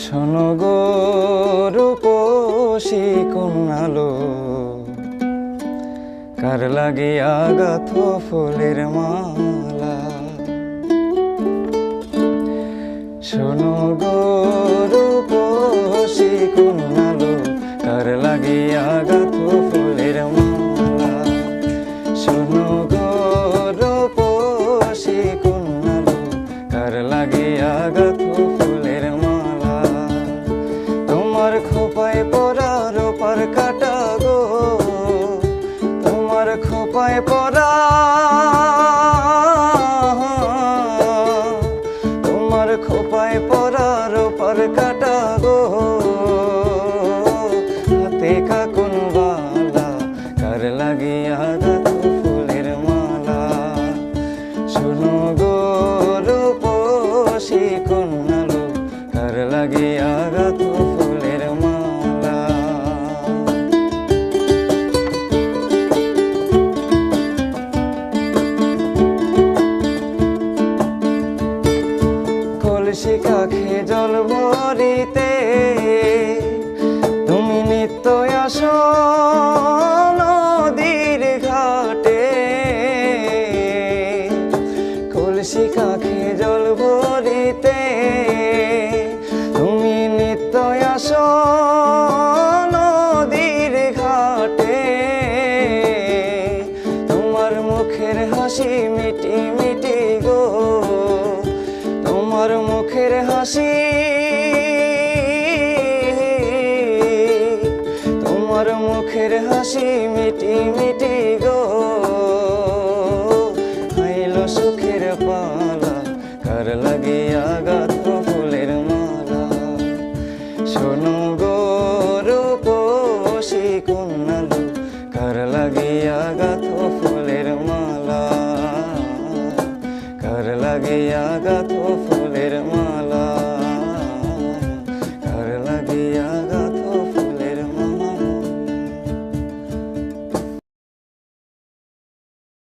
শোনো গো রূপসী কন্যালো, কার লাগিয়া গাথ ফুলের মালা? শোনো গো রূপসী কন্যালো, কার লাগিয়া গাথ ফুলের মালা? শোনো গো রূপসী কন্যালো, কার লাগিয়া গাথ খোপায় পরা রোপার কাটা গো। তোমার খোপায় পরা তোমার খোপায় পরা রোপার কাটা গো। হাতে কাকুন বালা, কার লাগিয়া গাথ ফুলের মালা। শোনো গো রূপসী কন্যালো কার লাগিয়া গাথ কলসি কাখে জল ভরিতে। তুমি নিত্য আসো নদীর ঘাটে। কলসি কাখে জল ভরিতে। তুমি নিত্য আসো নদীর ঘাটে। তোমার মুখের হাসি মিটি মুখের হাসি। তোমার মুখের হাসি মিটি মিটি গো। আইলো সুখের পালা, কার লাগিয়া গাথ ফুলের মালা। শোনো গো রূপসী কন্যালো কার লাগিয়া গাথ ফুলের মালা। কার লাগিয়া গাথ ফুলের মালা